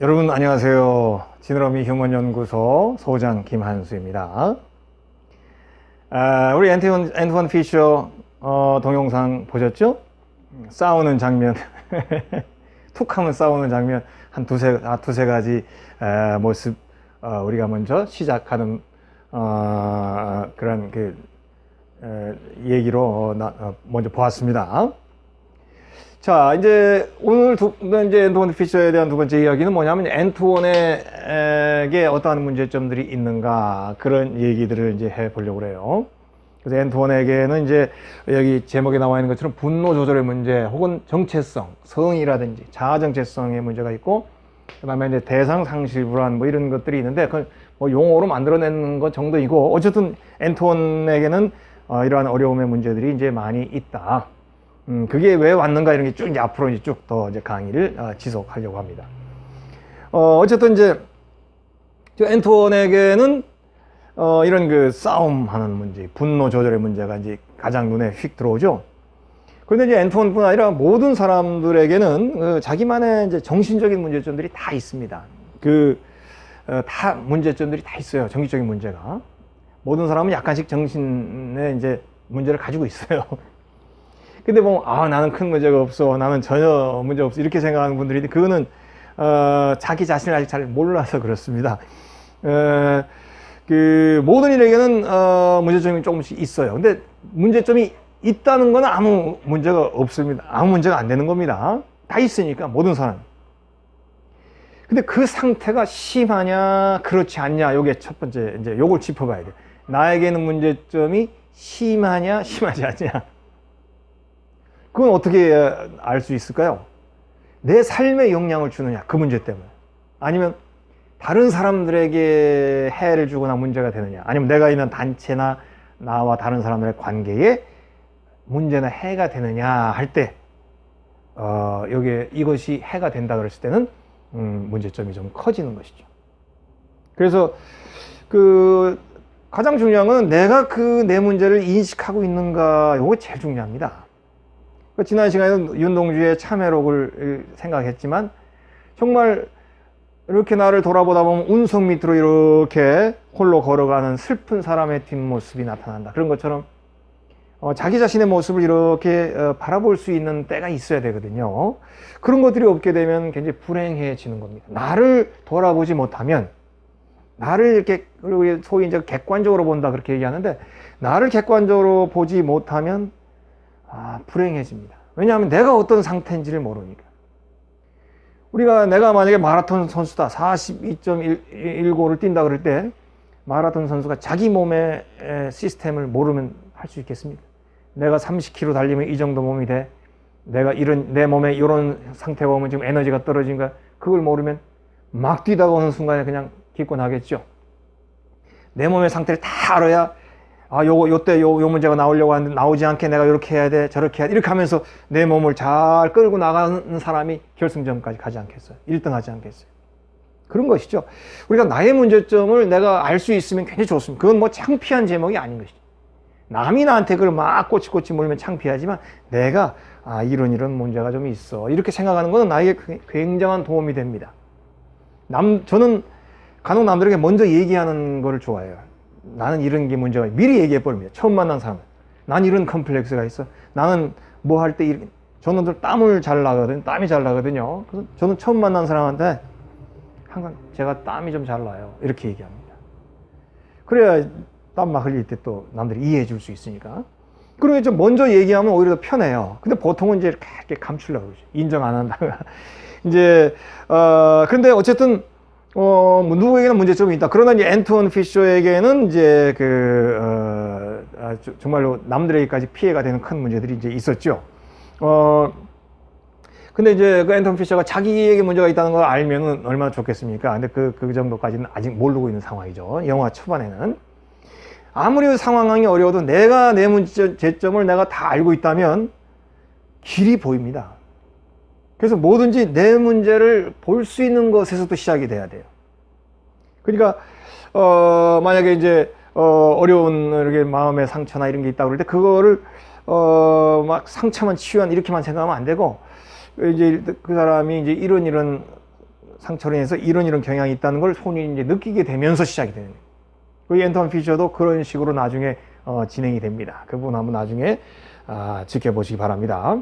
여러분 안녕하세요. 지느러미 휴먼 연구소 소장 김한수입니다. 아, 우리 앤트원, 앤트원 피셔 어, 동영상 보셨죠? 싸우는 장면, 툭 하면 싸우는 장면 한 두세, 아, 두세 가지 에, 모습 어, 우리가 먼저 시작하는 어, 그런 그 에, 얘기로 어, 나- 어, 먼저 보았습니다. 자, 이제 오늘 두, 이제 엔트원 피셔에 대한 두 번째 이야기는 뭐냐면 엔트원에게 어떠한 문제점들이 있는가 그런 얘기들을 이제 해 보려고 그래요. 그래서 엔트원에게는 이제 여기 제목에 나와 있는 것처럼 분노 조절의 문제 혹은 정체성, 성이라든지 자아 정체성의 문제가 있고 그다음에 이제 대상 상실 불안 뭐 이런 것들이 있는데 그뭐 용어로 만들어내는 것 정도이고 어쨌든 엔트원에게는 어, 이러한 어려움의 문제들이 이제 많이 있다. 음, 그게 왜 왔는가 이런 게 쭉 이제 앞으로 이제 쭉 더 이제 강의를 어, 지속하려고 합니다. 어, 어쨌든 이제 저 엔토원에게는 어, 이런 그 싸움하는 문제, 분노 조절의 문제가 이제 가장 눈에 휙 들어오죠. 그런데 이제 엔토원뿐 아니라 모든 사람들에게는 어, 자기만의 이제 정신적인 문제점들이 다 있습니다. 그, 어, 다 문제점들이 다 있어요. 정신적인 문제가. 모든 사람은 약간씩 정신에 이제 문제를 가지고 있어요. 근데 뭐, 아, 나는 큰 문제가 없어. 나는 전혀 문제 없어. 이렇게 생각하는 분들이 있는데, 그거는, 어, 자기 자신을 아직 잘 몰라서 그렇습니다. 어, 그, 모든 일에게는, 어, 문제점이 조금씩 있어요. 근데 문제점이 있다는 건 아무 문제가 없습니다. 아무 문제가 안 되는 겁니다. 다 있으니까, 모든 사람. 근데 그 상태가 심하냐, 그렇지 않냐, 요게 첫 번째, 이제 요걸 짚어봐야 돼요. 나에게는 문제점이 심하냐, 심하지 않냐. 그건 어떻게 알 수 있을까요? 내 삶에 영향을 주느냐, 그 문제 때문에. 아니면 다른 사람들에게 해를 주거나 문제가 되느냐. 아니면 내가 있는 단체나 나와 다른 사람들의 관계에 문제나 해가 되느냐 할 때, 어, 여기에 이것이 해가 된다 그랬을 때는, 음, 문제점이 좀 커지는 것이죠. 그래서 그 가장 중요한 건 내가 그 내 문제를 인식하고 있는가, 요거 제일 중요합니다. 그 지난 시간에는 윤동주의 참회록을 생각했지만 정말 이렇게 나를 돌아보다 보면 운석 밑으로 이렇게 홀로 걸어가는 슬픈 사람의 뒷모습이 나타난다. 그런 것처럼 어, 자기 자신의 모습을 이렇게 어, 바라볼 수 있는 때가 있어야 되거든요. 그런 것들이 없게 되면 굉장히 불행해지는 겁니다. 나를 돌아보지 못하면 나를 이렇게 그리고 소위 이제 객관적으로 본다 그렇게 얘기하는데 나를 객관적으로 보지 못하면 아, 불행해집니다. 왜냐하면 내가 어떤 상태인지를 모르니까. 우리가 내가 만약에 마라톤 선수다 42.195를 뛴다 그럴 때 마라톤 선수가 자기 몸의 에, 시스템을 모르면 할 수 있겠습니까? 내가 30km 달리면 이 정도 몸이 돼. 내가 이런 내 몸에 이런 상태가 오면 지금 에너지가 떨어진가 그걸 모르면 막 뛰다가 오는 순간에 그냥 기권하겠죠. 내 몸의 상태를 다 알아야 아, 요거, 요때 요, 요 문제가 나오려고 하는데 나오지 않게 내가 이렇게 해야 돼, 저렇게 해야 돼. 이렇게 하면서 내 몸을 잘 끌고 나가는 사람이 결승점까지 가지 않겠어요. 1등 하지 않겠어요. 그런 것이죠. 우리가 나의 문제점을 내가 알 수 있으면 굉장히 좋습니다. 그건 뭐 창피한 제목이 아닌 것이죠. 남이 나한테 그걸 막 꼬치꼬치 물면 창피하지만 내가 아, 이런 이런 문제가 좀 있어. 이렇게 생각하는 것은 나에게 굉장한 도움이 됩니다. 남, 저는 간혹 남들에게 먼저 얘기하는 거를 좋아해요. 나는 이런 게 문제가 미리 얘기해 버립니다. 처음 만난 사람. 난 이런 컴플렉스가 있어. 나는 뭐 할 때 이렇게 저는 땀을 잘 나거든. 땀이 잘 나거든요. 그래서 저는 처음 만난 사람한테 항상 제가 땀이 좀 잘 나요. 이렇게 얘기합니다. 그래야 땀 막 흘릴 때 또 남들이 이해해 줄 수 있으니까. 그리고 좀 먼저 얘기하면 오히려 더 편해요. 근데 보통은 이제 이렇게 감추려고 그러죠. 인정 안 한다가. 이제, 어, 근데 어쨌든, 어, 뭐 누구에게나 문제점이 있다. 그러나 이제 앤토원 피쇼에게는 이제 그, 어, 아, 저- 정말로 남들에게까지 피해가 되는 큰 문제들이 이제 있었죠. 어, 근데 이제 그 앤턴 피셔가 자기에게 문제가 있다는 걸 알면은 얼마나 좋겠습니까? 근데 그, 그 정도까지는 아직 모르고 있는 상황이죠. 영화 초반에는. 아무리 상황이 어려워도 내가 내 문제점을 내가 다 알고 있다면 길이 보입니다. 그래서 뭐든지 내 문제를 볼 수 있는 것에서도 시작이 돼야 돼요. 그러니까, 어, 만약에 이제, 어, 어려운 이렇게 마음의 상처나 이런 게 있다고 그럴 때 그거를, 어, 막 상처만 치유한 이렇게만 생각하면 안 되고, 이제 그 사람이 이제 이런 이런 상처로 인해서 이런 이런 경향이 있다는 걸 손이 이제 느끼게 되면서 시작이 되는 거예요. 그 앤턴 피셔도 그런 식으로 나중에 어, 진행이 됩니다. 그 부분 한번 나중에 아, 지켜보시기 바랍니다.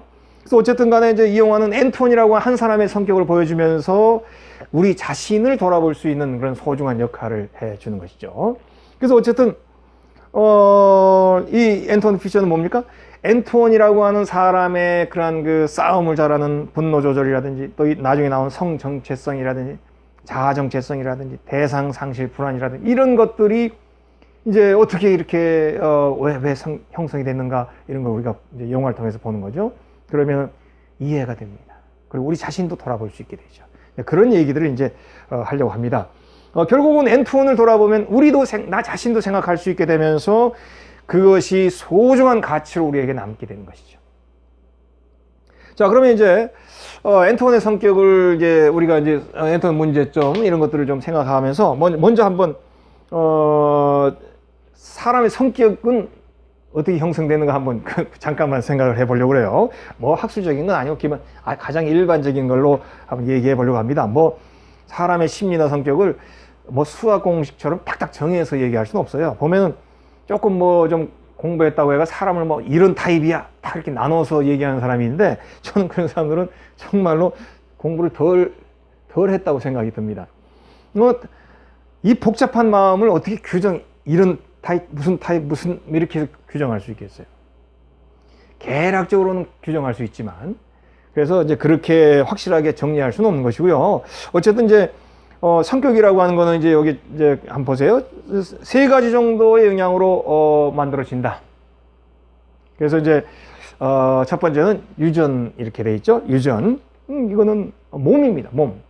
그래서 어쨌든 간에 이제 이 영화는 앤톤이라고 한 사람의 성격을 보여주면서 우리 자신을 돌아볼 수 있는 그런 소중한 역할을 해주는 것이죠. 그래서 어쨌든 어, 이 앤톤 피셔는 뭡니까? 앤톤이라고 하는 사람의 그러한 그 싸움을 잘하는 분노 조절이라든지 또이 나중에 나온 성 정체성이라든지 자아 정체성이라든지 대상 상실 불안이라든지 이런 것들이 이제 어떻게 이렇게 어, 왜, 형성이 됐는가 이런 걸 우리가 이제 영화를 통해서 보는 거죠. 그러면 이해가 됩니다. 그리고 우리 자신도 돌아볼 수 있게 되죠. 네, 그런 얘기들을 이제 어, 하려고 합니다. 어, 결국은 앤톤을 돌아보면 우리도 생- 나 자신도 생각할 수 있게 되면서 그것이 소중한 가치로 우리에게 남게 되는 것이죠. 자, 그러면 이제 어, 앤톤의 성격을 이제 우리가 이제 어, 앤톤 문제점 이런 것들을 좀 생각하면서 먼- 먼저 한번 어, 사람의 성격은 어떻게 형성되는가 한번 그 잠깐만 생각을 해보려고 그래요. 뭐 학술적인 건 아니고 기본 아, 가장 일반적인 걸로 한번 얘기해 보려고 합니다. 뭐 사람의 심리나 성격을 뭐 수학 공식처럼 딱딱 정해서 얘기할 수는 없어요. 보면은 조금 뭐 좀 공부했다고 해가 사람을 뭐 이런 타입이야 딱 이렇게 나눠서 얘기하는 사람이 있는데 저는 그런 사람들은 정말로 공부를 덜, 덜 했다고 생각이 듭니다. 뭐 이 복잡한 마음을 어떻게 규정 이런 타입 무슨 타입 무슨 이렇게 규정할 수 있겠어요? 계략적으로는 규정할 수 있지만 그래서 이제 그렇게 확실하게 정리할 수는 없는 것이고요. 어쨌든 이제 어, 성격이라고 하는 거는 이제 여기 이제 한번 보세요. 세 가지 정도의 영향으로 어, 만들어진다. 그래서 이제 어, 첫 번째는 유전 이렇게 돼 있죠. 유전. 음, 이거는 몸입니다. 몸.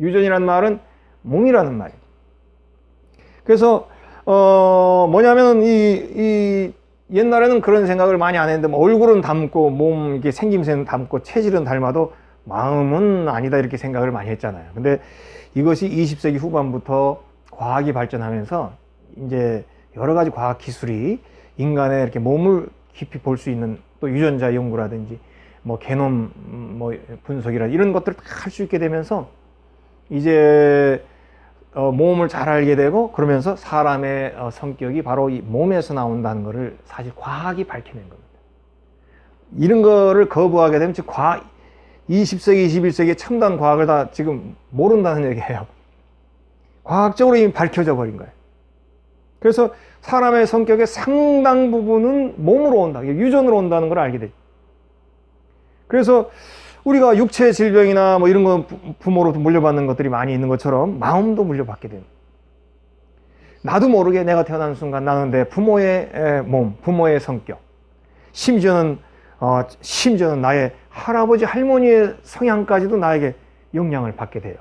유전이라는 말은 몸이라는 말이에요. 그래서 어, 뭐냐면 이, 이 옛날에는 그런 생각을 많이 안 했는데 뭐 얼굴은 닮고 몸 이게 생김새는 닮고 체질은 닮아도 마음은 아니다 이렇게 생각을 많이 했잖아요. 근데 이것이 20세기 후반부터 과학이 발전하면서 이제 여러 가지 과학 기술이 인간의 이렇게 몸을 깊이 볼 수 있는 또 유전자 연구라든지 뭐 음, 뭐 분석이라 이런 것들을 다 할 수 있게 되면서 이제 어, 몸을 잘 알게 되고 그러면서 사람의 어, 성격이 바로 이 몸에서 나온다는 것을 사실 과학이 밝혀낸 겁니다. 이런 거를 거부하게 되면 지금 과학 20세기, 21세기의 첨단 과학을 다 지금 모른다는 얘기예요. 과학적으로 이미 밝혀져 버린 거예요. 그래서 사람의 성격의 상당 부분은 몸으로 온다, 유전으로 온다는 걸 알게 되죠. 그래서 우리가 육체 질병이나 뭐 이런 거 부- 부모로 물려받는 것들이 많이 있는 것처럼 마음도 물려받게 됩니다. 나도 모르게 내가 태어난 순간 나는 내 부모의 에, 몸, 부모의 성격, 심지어는 어, 심지어는 나의 할아버지 할머니의 성향까지도 나에게 영향을 받게 돼요.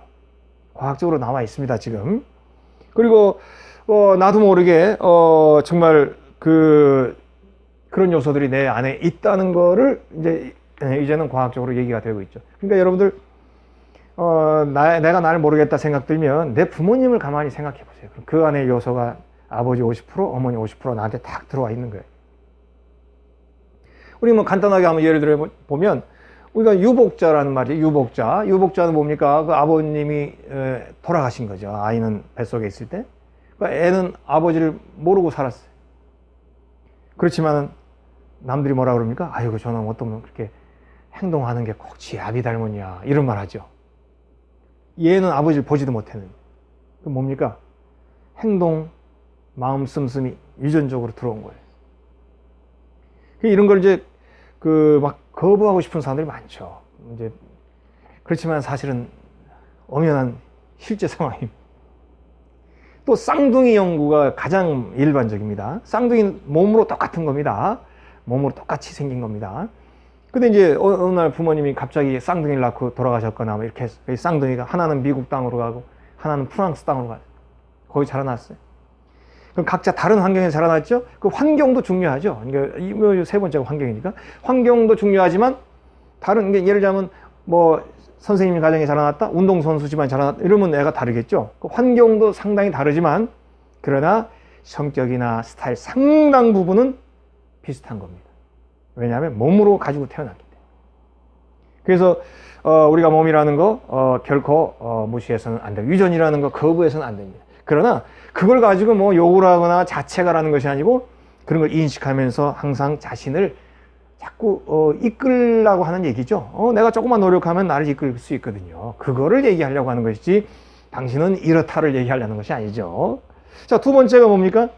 과학적으로 나와 있습니다 지금. 그리고 어, 나도 모르게 어, 정말 그 그런 요소들이 내 안에 있다는 거를 이제 예, 이제는 과학적으로 얘기가 되고 있죠. 그러니까 여러분들 어, 나, 내가 나를 모르겠다 생각 들면 내 부모님을 가만히 생각해 보세요. 그 안에 요소가 아버지 50%, 어머니 50% 나한테 딱 들어와 있는 거예요. 우리 뭐 간단하게 한번 예를 들어 보면 우리가 유복자라는 말이에요. 유복자. 유복자는 뭡니까? 그 아버님이 에, 돌아가신 거죠. 아이는 뱃속에 있을 때. 그러니까 애는 아버지를 모르고 살았어요. 그렇지만은 남들이 뭐라 그럽니까? 아이고 저놈 어떤 그렇게 행동하는 게 꼭 지 아비 닮았냐 이런 말 하죠. 얘는 아버지를 보지도 못했는데 그 뭡니까? 행동, 마음 씀씀이 유전적으로 들어온 거예요. 그 이런 걸 이제 그 막 거부하고 싶은 사람들이 많죠. 이제 그렇지만 사실은 엄연한 실제 상황입니다. 또 쌍둥이 연구가 가장 일반적입니다. 쌍둥이 몸으로 똑같은 겁니다. 몸으로 똑같이 생긴 겁니다. 근데 이제 어- 어느 날 부모님이 갑자기 쌍둥이를 낳고 돌아가셨거나 뭐 이렇게 해서 이 쌍둥이가 하나는 미국 땅으로 가고 하나는 프랑스 땅으로 가요. 거기 자라났어요. 그럼 각자 다른 환경에 자라났죠? 그 환경도 중요하죠. 이세 번째가 환경이니까. 환경도 중요하지만 다른 게 예를 들자면 뭐 선생님 가정에 자라났다, 운동 선수 집안에 자라났다 이러면 애가 다르겠죠. 그 환경도 상당히 다르지만 그러나 성격이나 스타일 상당 부분은 비슷한 겁니다. 왜냐하면 몸으로 가지고 태어났기 때문에. 그래서 어, 우리가 몸이라는 거 어, 결코 어, 무시해서는 안 돼요. 유전이라는 거 거부해서는 안 됩니다. 그러나 그걸 가지고 뭐 욕을 하거나 자책하라는 것이 아니고 그런 걸 인식하면서 항상 자신을 자꾸 어, 이끌라고 하는 얘기죠. 어, 내가 조금만 노력하면 나를 이끌 수 있거든요. 그거를 얘기하려고 하는 것이지 당신은 이렇다를 얘기하려는 것이 아니죠. 자, 두 번째가 뭡니까?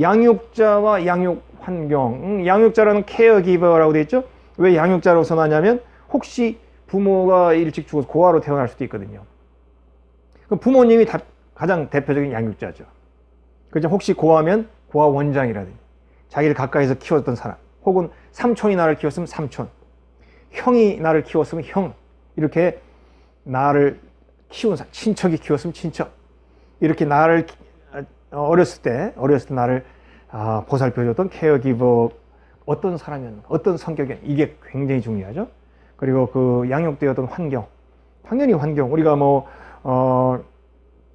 양육자와 양육 환경. 음, 양육자라는 케어 기버라고 되어 있죠. 왜 양육자로 선하냐면 혹시 부모가 일찍 죽어서 고아로 태어날 수도 있거든요. 부모님이 다- 가장 대표적인 양육자죠. 그죠? 혹시 고아면 고아 원장이라든지 자기를 가까이서 키웠던 사람, 혹은 삼촌이 나를 키웠으면 삼촌, 형이 나를 키웠으면 형, 이렇게 나를 키운 사람, 친척이 키웠으면 친척, 이렇게 나를 키- 어, 어렸을 때, 어렸을 때 나를 아, 보살펴줬던 케어기버 어떤 사람이었는가, 어떤 성격이었는가, 이게 굉장히 중요하죠. 그리고 그 양육되었던 환경, 당연히 환경, 우리가 뭐, 어,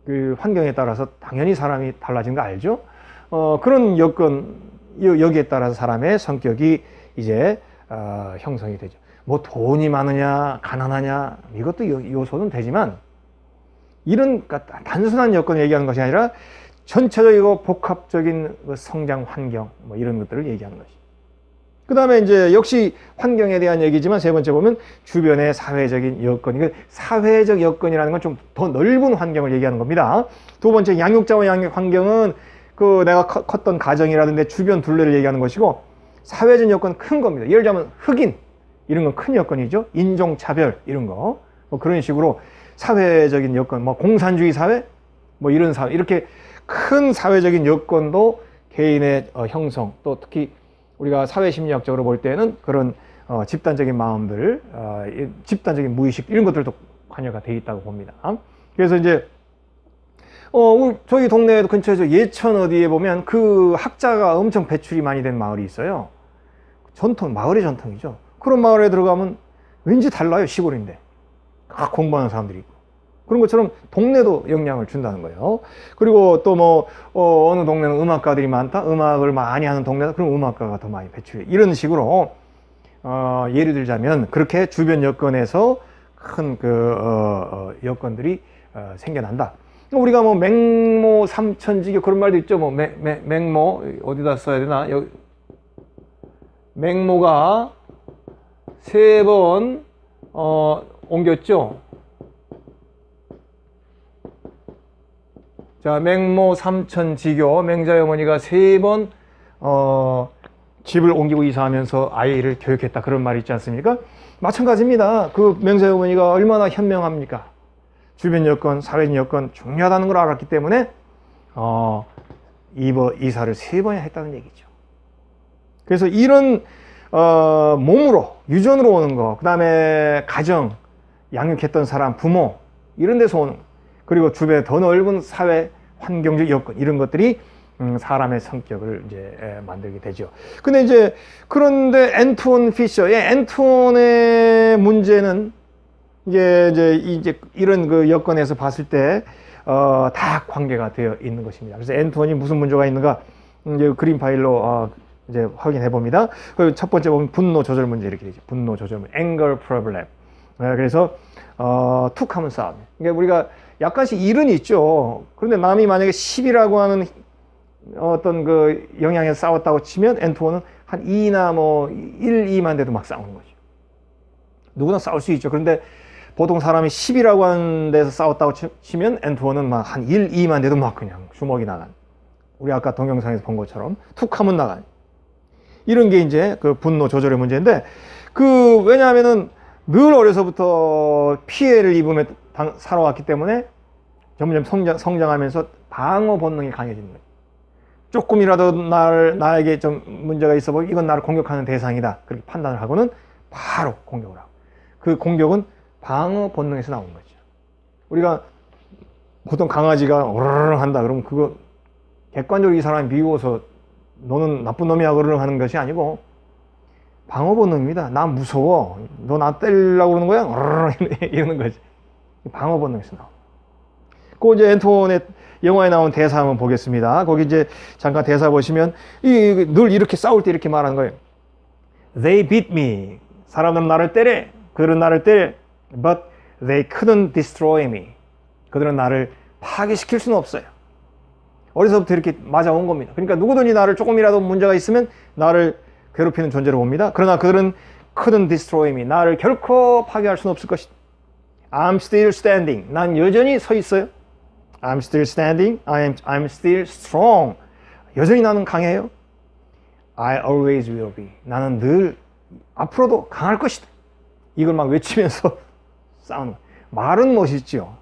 그 환경에 따라서 당연히 사람이 달라진 거 알죠? 어, 그런 여건, 여- 여기에 따라서 사람의 성격이 이제 어, 형성이 되죠. 뭐 돈이 많으냐, 가난하냐, 이것도 요- 요소는 되지만 이런 그러니까 단순한 여건을 얘기하는 것이 아니라 전체적이고 복합적인 그 성장 환경 뭐 이런 것들을 얘기하는 것이. 그 다음에 이제 역시 환경에 대한 얘기지만 세 번째 보면 주변의 사회적인 여건. 이거 사회적 여건이라는 건 좀 더 넓은 환경을 얘기하는 겁니다. 두 번째 양육자와 양육 환경은 그 내가 커- 컸던 가정이라든지 주변 둘레를 얘기하는 것이고 사회적 여건 큰 겁니다. 예를 들자면 흑인 이런 건 큰 여건이죠. 인종차별 이런 거. 뭐 그런 식으로 사회적인 여건, 뭐 공산주의 사회, 뭐 이런 사회 이렇게 큰 사회적인 여건도 개인의 어, 형성 또 특히 우리가 사회심리학적으로 볼 때는 그런 어, 집단적인 마음들, 어, 이 집단적인 무의식 이런 것들도 관여가 돼 있다고 봅니다. 그래서 이제 어, 저희 동네 근처에서 예천 어디에 보면 그 학자가 엄청 배출이 많이 된 마을이 있어요. 전통, 마을의 전통이죠. 그런 마을에 들어가면 왠지 달라요, 시골인데. 다 공부하는 사람들이. 그런 것처럼 동네도 영향을 준다는 거예요. 그리고 또 뭐, 어, 느 동네는 음악가들이 많다? 음악을 많이 하는 동네다? 그럼 음악가가 더 많이 배출해. 이런 식으로, 어, 예를 들자면, 그렇게 주변 여건에서 큰 그, 어, 어, 여건들이 어, 생겨난다. 우리가 뭐 맹모 삼천지교 그런 말도 있죠. 뭐 맹, 맹, 맹모 어디다 써야 되나? 여기 맹모가 세번 어, 옮겼죠. 자, 맹모 삼천 지교 맹자의 어머니가 세번 어, 집을 옮기고 이사하면서 아이를 교육했다 그런 말이 있지 않습니까? 마찬가지입니다. 그 맹자의 어머니가 얼마나 현명합니까? 주변 여건, 사회적 여건 중요하다는 걸 알았기 때문에 어, 이버 이사를 세 번이나 했다는 얘기죠. 그래서 이런 어, 몸으로 유전으로 오는 거, 그 다음에 가정, 양육했던 사람, 부모 이런 데서 오는 거, 그리고 주변의 더 넓은 사회 환경적 여건 이런 것들이 음, 사람의 성격을 이제 에, 만들게 되죠. 근데 이제 그런데 앤투원 피셔의 앤투원의 문제는 이게 이제 이제 이런 그 여건에서 봤을 때 어, 다 관계가 되어 있는 것입니다. 그래서 앤투원이 무슨 문제가 있는가 이제 그림 파일로 어, 이제 확인해 봅니다. 그첫 번째 보면 분노 조절 문제 이렇게 되죠. 분노 조절 문제, anger problem. 네, 그래서 어, 툭 하면 싸움. 그러니까 우리가 약간씩 일은 있죠. 그런데 남이 만약에 10이라고 하는 어떤 그 영향에 싸웠다고 치면 엔투어는 한 2나 뭐 1, 2만 돼도 막 싸우는 거죠. 누구나 싸울 수 있죠. 그런데 보통 사람이 10이라고 하는 데서 싸웠다고 치- 치면 엔투어는 막 한 1, 2만 돼도 막 그냥 주먹이 나간. 우리 아까 동영상에서 본 것처럼 툭 하면 나간. 이런 게 이제 그 분노 조절의 문제인데 그 왜냐하면은 늘 어려서부터 피해를 입으며 당- 살아왔기 때문에 점점 성장, 성장하면서 방어 본능이 강해지는 거예요. 조금이라도 날, 나에게 좀 문제가 있어 보이 이건 나를 공격하는 대상이다. 그렇게 판단을 하고는 바로 공격을 하고. 그 공격은 방어 본능에서 나오는 거죠. 우리가 보통 강아지가 오르르 한다 그러면 그거 객관적으로 이 사람이 미워서 너는 나쁜 놈이야 그러는 하는 것이 아니고 방어 본능입니다. 나 무서워. 너 나 때리려고 그러는 거야? 이러는 거지. 방어 본능에서 나와. 그 이제 앤토원의 영화에 나온 대사 한번 보겠습니다. 거기 이제 잠깐 대사 보시면 이 늘 이렇게 싸울 때 이렇게 말하는 거예요. They beat me. 사람들은 나를 때려. 그들은 나를 때려. But they couldn't destroy me. 그들은 나를 파괴시킬 수는 없어요. 어려서부터 이렇게 맞아온 겁니다. 그러니까 누구든지 나를 조금이라도 문제가 있으면 나를 괴롭히는 존재로 봅니다. 그러나 그들은 couldn't destroy me. 나를 결코 파괴할 수는 없을 것이다. I'm still standing. 난 여전히 서 있어요. I'm still standing. I'm, I'm still strong. 여전히 나는 강해요. I always will be. 나는 늘 앞으로도 강할 것이다. 이걸 막 외치면서 싸우는. 말은 멋있죠.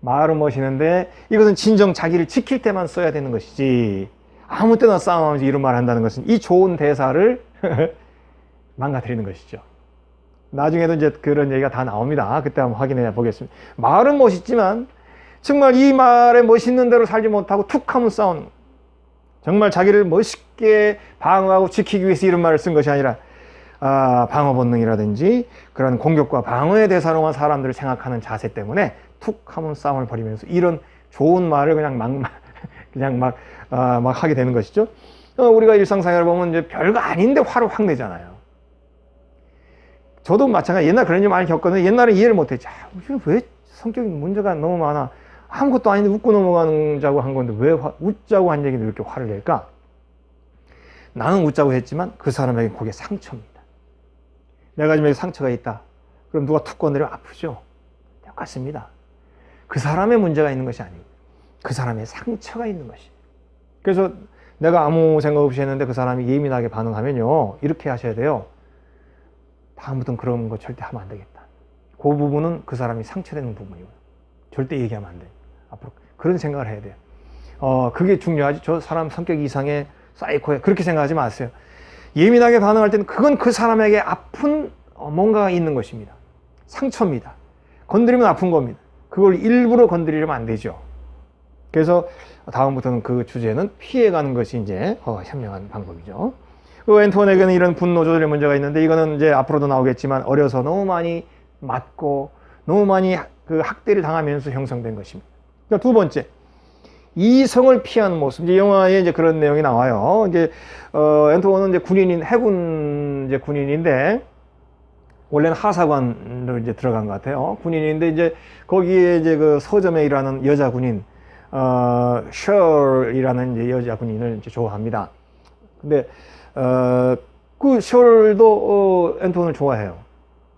말은 멋있는데 이것은 진정 자기를 지킬 때만 써야 되는 것이지 아무 때나 싸움하면서 이런 말을 한다는 것은 이 좋은 대사를 망가뜨리는 것이죠. 나중에도 이제 그런 얘기가 다 나옵니다. 그때 한번 확인해 보겠습니다. 말은 멋있지만 정말 이 말에 멋있는 대로 살지 못하고 툭 하면 싸우는. 정말 자기를 멋있게 방어하고 지키기 위해서 이런 말을 쓴 것이 아니라 아, 방어 본능이라든지 그런 공격과 방어의 대사로만 사람들을 생각하는 자세 때문에 툭 하면 싸움을 벌이면서 이런 좋은 말을 그냥 막 그냥 막, 아, 막 하게 되는 것이죠. 어, 우리가 일상생활을 보면 이제 별거 아닌데 화를 확 내잖아요. 저도 마찬가지 옛날 그런 일 많이 겪었는데 옛날에 이해를 못했지. 아, 왜 성격이 문제가 너무 많아. 아무것도 아닌데 웃고 넘어가자고 한 건데 왜 화- 웃자고 한 얘기인데 왜 이렇게 화를 낼까? 나는 웃자고 했지만 그 사람에게 그게 상처입니다. 내가 지금 여기 상처가 있다. 그럼 누가 툭 건드리면 아프죠? 똑같습니다. 그 사람의 문제가 있는 것이 아니고 그 사람의 상처가 있는 것이. 그래서 내가 아무 생각 없이 했는데 그 사람이 예민하게 반응하면요. 이렇게 하셔야 돼요. 다음부터는 그런 거 절대 하면 안 되겠다. 그 부분은 그 사람이 상처되는 부분이고 절대 얘기하면 안 돼. 앞으로 그런 생각을 해야 돼요. 어, 그게 중요하지. 저 사람 성격 이상해, 사이코해. 그렇게 생각하지 마세요. 예민하게 반응할 때는 그건 그 사람에게 아픈 어, 뭔가가 있는 것입니다. 상처입니다. 건드리면 아픈 겁니다. 그걸 일부러 건드리려면 안 되죠. 그래서 다음부터는 그 주제는 피해가는 것이 이제 어, 현명한 방법이죠. 그 앤토원에게는 이런 분노 조절의 문제가 있는데 이거는 이제 앞으로도 나오겠지만 어려서 너무 많이 맞고 너무 많이 학- 그 학대를 당하면서 형성된 것입니다. 그러니까 두 번째 이성을 피하는 모습. 이제 영화에 이제 그런 내용이 나와요. 이제 어, 앤토원은 이제 군인인 해군 이제 군인인데 원래는 하사관으로 이제 들어간 것 같아요. 군인인데 이제 거기에 이제 그 서점에 일하는 여자 군인 어, 셜이라는 여자 군인을 좋아합니다. 근데 어, 그 셜도 어, 앤토원을 좋아해요.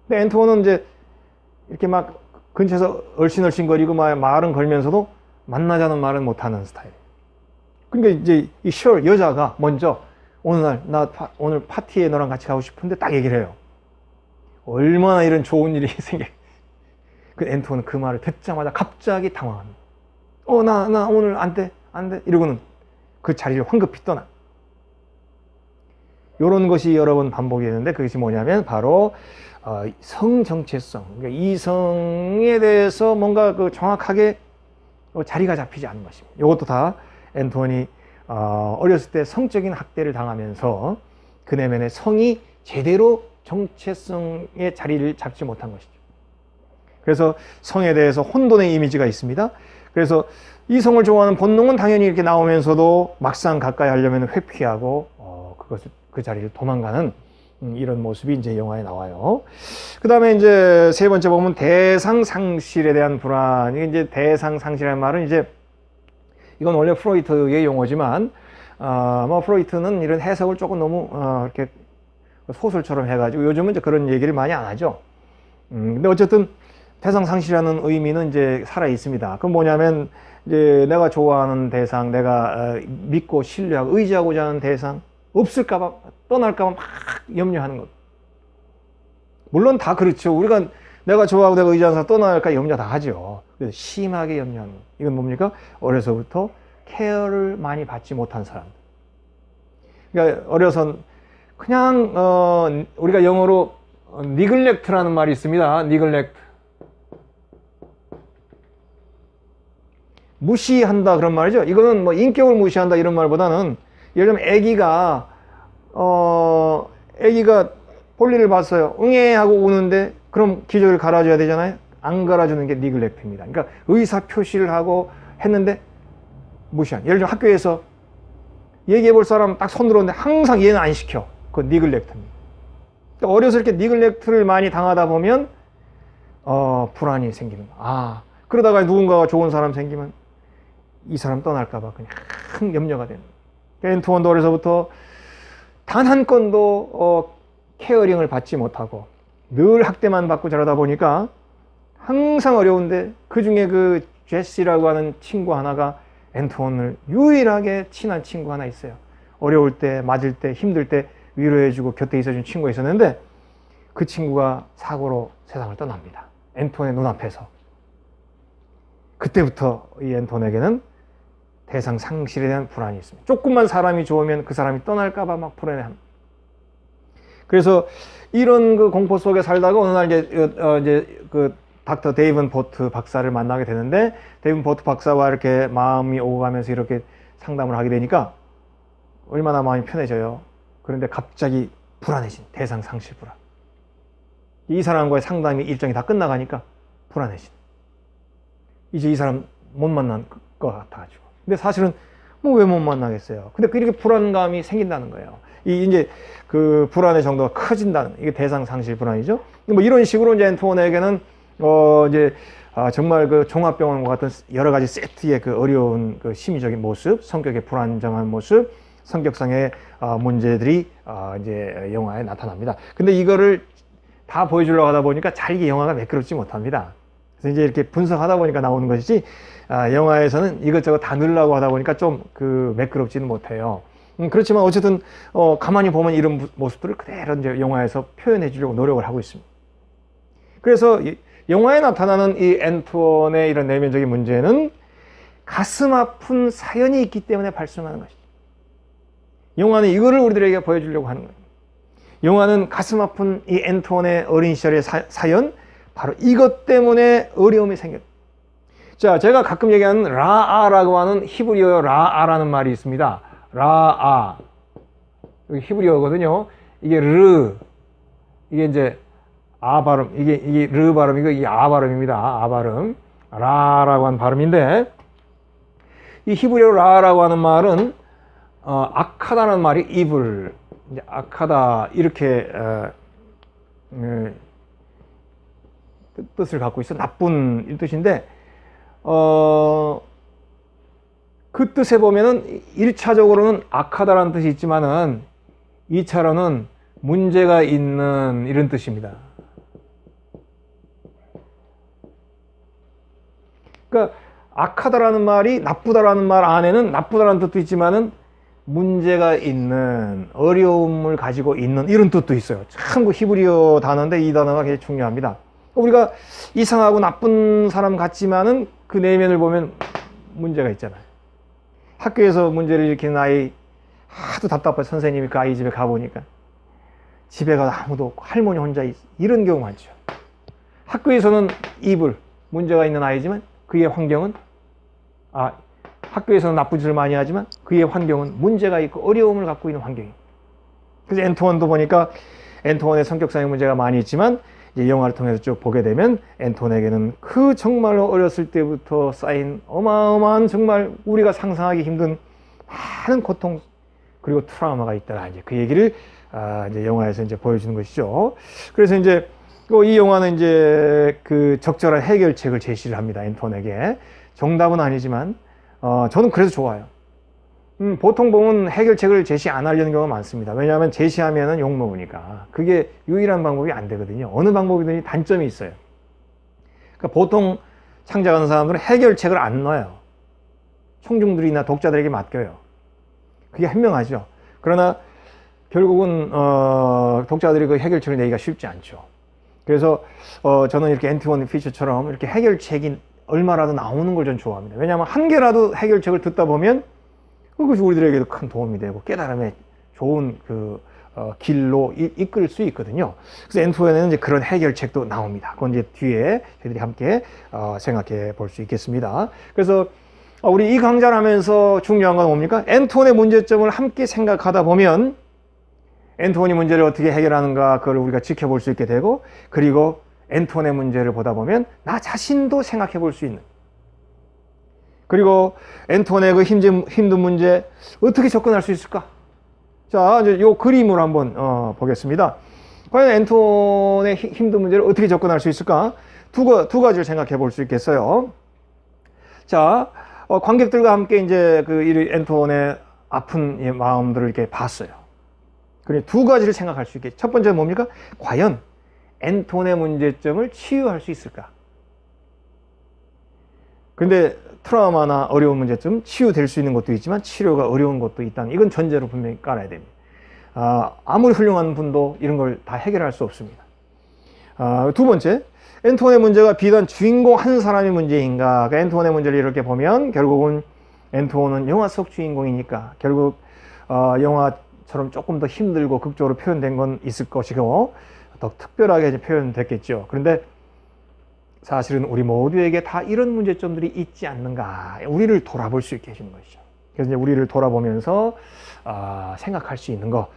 근데 앤토원은 이제 이렇게 막 근처에서 얼씬얼씬거리고 막 말은 걸면서도 만나자는 말은 못하는 스타일. 그러니까 이제 이 셜 여자가 먼저 오늘 날나 오늘 파티에 너랑 같이 가고 싶은데 딱 얘기를 해요. 얼마나 이런 좋은 일이 생겨. 그 앤토는 그 말을 듣자마자 갑자기 당황합니다. 어, 나, 나 오늘 안 돼, 안 돼. 이러고는 그 자리를 황급히 떠나. 요런 것이 여러 번 반복이 되는데 그것이 뭐냐면 바로 어, 성 정체성. 그러니까 이성에 대해서 뭔가 그 정확하게 어, 자리가 잡히지 않는 것입니다. 이것도 다 앤토니 어, 어렸을 때 성적인 학대를 당하면서 그 내면의 성이 제대로 정체성의 자리를 잡지 못한 것이죠. 그래서 성에 대해서 혼돈의 이미지가 있습니다. 그래서 이성을 좋아하는 본능은 당연히 이렇게 나오면서도 막상 가까이 하려면 회피하고 어, 그것을 그 자리를 도망가는 음, 이런 모습이 이제 영화에 나와요. 그 다음에 이제 세 번째 보면 대상 상실에 대한 불안. 이게 이제 대상 상실이라는 말은 이제 이건 원래 프로이트의 용어지만, 어, 뭐 프로이트는 이런 해석을 조금 너무 어, 이렇게 소설처럼 해가지고 요즘은 이제 그런 얘기를 많이 안 하죠. 음, 근데 어쨌든 대상 상실이라는 의미는 이제 살아 있습니다. 그건 뭐냐면 이제 내가 좋아하는 대상, 내가 어, 믿고 신뢰하고 의지하고자 하는 대상 없을까봐 떠날까봐 막 염려하는 것. 물론 다 그렇죠. 우리가 내가 좋아하고 내가 의지하는 사람 떠날까 염려 다 하죠. 심하게 염려하는 것. 이건 뭡니까? 어려서부터 케어를 많이 받지 못한 사람. 그러니까 어려서 그냥 어, 우리가 영어로 어, 니글렉트라는 말이 있습니다. 니글렉트. 무시한다 그런 말이죠. 이거는 뭐 인격을 무시한다 이런 말보다는 예를 들면 아기가 어 아기가 볼일을 봤어요. 응애 하고 우는데 그럼 기저귀를 갈아줘야 되잖아요. 안 갈아주는 게 니글렉트입니다. 그러니까 의사 표시를 하고 했는데 무시한. 예를 들면 학교에서 얘기해 볼 사람 딱 손 들었는데 항상 얘는 안 시켜. 그건 니글렉트입니다. 어려서 이렇게 니글렉트를 많이 당하다 보면 어, 불안이 생기는 거. 아, 그러다가 누군가가 좋은 사람 생기면 이 사람 떠날까봐 그냥 큰 염려가 되는 거예요. 엔투원도 어려서부터 단 한 건도 어, 케어링을 받지 못하고 늘 학대만 받고 자라다 보니까 항상 어려운데 그 중에 그 제시라고 하는 친구 하나가 엔투원을 유일하게 친한 친구 하나 있어요. 어려울 때, 맞을 때, 힘들 때 위로해주고 곁에 있어준 친구가 있었는데 그 친구가 사고로 세상을 떠납니다. 엔톤의 눈앞에서. 그때부터 이 엔톤에게는 대상 상실에 대한 불안이 있습니다. 조금만 사람이 좋으면 그 사람이 떠날까봐 막 불안해합니다. 그래서 이런 그 공포 속에 살다가 어느 날 이제, 어, 이제 그 닥터 데이븐 보트 박사를 만나게 되는데 데이븐 보트 박사와 이렇게 마음이 오가면서 이렇게 상담을 하게 되니까 얼마나 마음이 편해져요. 그런데 갑자기 불안해진 대상 상실 불안. 이 사람과의 상담이 일정이 다 끝나가니까 불안해진. 이제 이 사람 못 만난 것 같아가지고. 근데 사실은 뭐 왜 못 만나겠어요. 근데 이렇게 불안감이 생긴다는 거예요. 이 이제 그 불안의 정도가 커진다는 이게 대상 상실 불안이죠. 뭐 이런 식으로 이제 엔토원에게는 어 이제 아, 정말 그 종합병원과 같은 여러 가지 세트의 그 어려운 그 심리적인 모습, 성격의 불안정한 모습, 성격상의 어, 문제들이 어, 이제 영화에 나타납니다. 근데 이거를 다 보여주려고 하다 보니까 잘 이게 영화가 매끄럽지 못합니다. 그래서 이제 이렇게 분석하다 보니까 나오는 것이지 아, 영화에서는 이것저것 다 넣으려고 하다 보니까 좀 그 매끄럽지는 못해요. 음, 그렇지만 어쨌든 어, 가만히 보면 이런 부- 모습들을 그대로 이제 영화에서 표현해 주려고 노력을 하고 있습니다. 그래서 이 영화에 나타나는 이 앤투원의 이런 내면적인 문제는 가슴 아픈 사연이 있기 때문에 발생하는 것이죠. 영화는 이거를 우리들에게 보여주려고 하는 거예요. 영화는 가슴 아픈 이 앤투원의 어린 시절의 사, 사연, 바로 이것 때문에 어려움이 생겼다. 자, 제가 가끔 얘기하는 라아라고 하는 히브리어 라아라는 말이 있습니다. 라아. 여기 히브리어거든요. 이게 르. 이게 이제 아 발음. 이게, 이게 르 발음이고 이게 아 발음입니다. 아 발음. 라라고 하는 발음인데 이 히브리어 라라고 하는 말은 어, 악하다는 말이 evil. 이제 악하다. 이렇게 어, 음, 뜻- 뜻을 갖고 있어. 나쁜 이 뜻인데 어, 그 뜻에 보면은 1차적으로는 악하다라는 뜻이 있지만은 2차로는 문제가 있는 이런 뜻입니다. 그러니까 악하다라는 말이 나쁘다라는 말 안에는 나쁘다라는 뜻도 있지만은 문제가 있는 어려움을 가지고 있는 이런 뜻도 있어요. 참그 히브리어 단어인데 이 단어가 굉장히 중요합니다. 우리가 이상하고 나쁜 사람 같지만은 그 내면을 보면 문제가 있잖아요. 학교에서 문제를 일으키는 아이 하도 답답해 선생님이 그 아이 집에 가보니까 집에 가서 아무도 없고 할머니 혼자 있 이런 경우 많죠. 학교에서는 이불 문제가 있는 아이지만 그의 환경은 아 학교에서는 나쁜 짓을 많이 하지만 그의 환경은 문제가 있고 어려움을 갖고 있는 환경이에요. 그래서 엔토원도 보니까 엔토원의 성격상의 문제가 많이 있지만 이제 영화를 통해서 쭉 보게 되면 엔톤에게는 그 정말로 어렸을 때부터 쌓인 어마어마한 정말 우리가 상상하기 힘든 많은 고통 그리고 트라우마가 있다라 이제 그 얘기를 아, 이제 영화에서 이제 보여주는 것이죠. 그래서 이제 그이 영화는 이제 그 적절한 해결책을 제시를 합니다. 앤톤에게 정답은 아니지만 어, 저는 그래서 좋아요. 음, 보통 보면 해결책을 제시 안 하려는 경우가 많습니다. 왜냐하면 제시하면은 욕 먹으니까 그게 유일한 방법이 안 되거든요. 어느 방법이든지 단점이 있어요. 그러니까 보통 창작하는 사람들은 해결책을 안 넣어요. 청중들이나 독자들에게 맡겨요. 그게 현명하죠. 그러나 결국은 어, 독자들이 그 해결책을 내기가 쉽지 않죠. 그래서 어, 저는 이렇게 엔티원 피처처럼 이렇게 해결책이 얼마라도 나오는 걸 전 좋아합니다. 왜냐하면 한 개라도 해결책을 듣다 보면 그것이 우리들에게도 큰 도움이 되고 깨달음의 좋은 그 어, 길로 이, 이끌 수 있거든요. 그래서 엔투엔에는 이제 그런 해결책도 나옵니다. 그건 이제 뒤에 저희들이 함께 어, 생각해 볼 수 있겠습니다. 그래서 어, 우리 이 강좌를 하면서 중요한 건 뭡니까? 엔톤의 문제점을 함께 생각하다 보면 엔톤이 문제를 어떻게 해결하는가 그걸 우리가 지켜볼 수 있게 되고 그리고 엔톤의 문제를 보다 보면 나 자신도 생각해 볼 수 있는 그리고 엔톤의 그 힘든, 문제 어떻게 접근할 수 있을까? 자, 이제 요 그림을 한번 어, 보겠습니다. 과연 엔톤의 히- 힘든 문제를 어떻게 접근할 수 있을까? 두, 가- 두 가지를 생각해 볼 수 있겠어요. 자, 어, 관객들과 함께 이제 그이 엔톤의 아픈 이 마음들을 이렇게 봤어요. 그래 두 가지를 생각할 수 있겠죠. 첫 번째는 뭡니까? 과연 엔톤의 문제점을 치유할 수 있을까? 근데 트라우마나 어려운 문제점 치유될 수 있는 것도 있지만 치료가 어려운 것도 있다는 이건 전제로 분명히 깔아야 됩니다. 아, 아무리 훌륭한 분도 이런 걸 다 해결할 수 없습니다. 아, 두 번째, 엔톤의 문제가 비단 주인공 한 사람의 문제인가? 그 엔톤의 문제를 이렇게 보면 결국은 엔톤은 영화 속 주인공이니까 결국 어, 영화처럼 조금 더 힘들고 극적으로 표현된 건 있을 것이고 더 특별하게 표현됐겠죠. 그런데 사실은 우리 모두에게 다 이런 문제점들이 있지 않는가 우리를 돌아볼 수 있게 해주는 것이죠. 그래서 이제 우리를 돌아보면서 아, 생각할 수 있는 것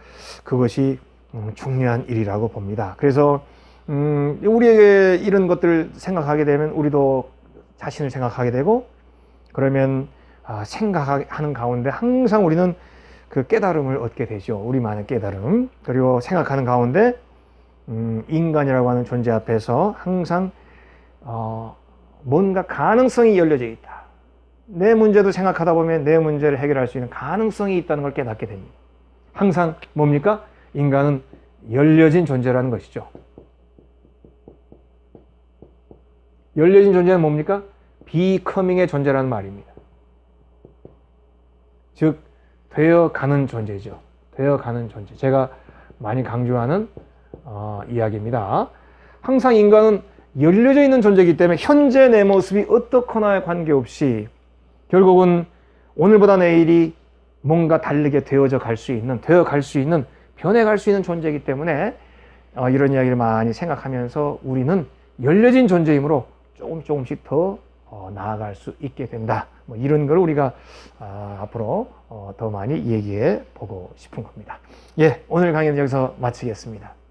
그것이 음, 중요한 일이라고 봅니다. 그래서 음, 우리에게 이런 것들을 생각하게 되면 우리도 자신을 생각하게 되고 그러면 아, 생각하는 가운데 항상 우리는 그 깨달음을 얻게 되죠. 우리만의 깨달음 그리고 생각하는 가운데 음, 인간이라고 하는 존재 앞에서 항상 어, 뭔가 가능성이 열려져 있다. 내 문제도 생각하다 보면 내 문제를 해결할 수 있는 가능성이 있다는 걸 깨닫게 됩니다. 항상 뭡니까? 인간은 열려진 존재라는 것이죠. 열려진 존재는 뭡니까? 비커밍의 존재라는 말입니다. 즉, 되어가는 존재죠. 되어가는 존재. 제가 많이 강조하는 어, 이야기입니다. 항상 인간은 열려져 있는 존재이기 때문에 현재 내 모습이 어떻거나에 관계없이 결국은 오늘보다 내일이 뭔가 다르게 되어져 갈 수 있는, 되어 갈 수 있는, 변해갈 수 있는 존재이기 때문에 어, 이런 이야기를 많이 생각하면서 우리는 열려진 존재이므로 조금 조금씩 더 어, 나아갈 수 있게 된다. 뭐 이런 걸 우리가 아, 앞으로 어, 더 많이 얘기해 보고 싶은 겁니다. 예, 오늘 강의는 여기서 마치겠습니다.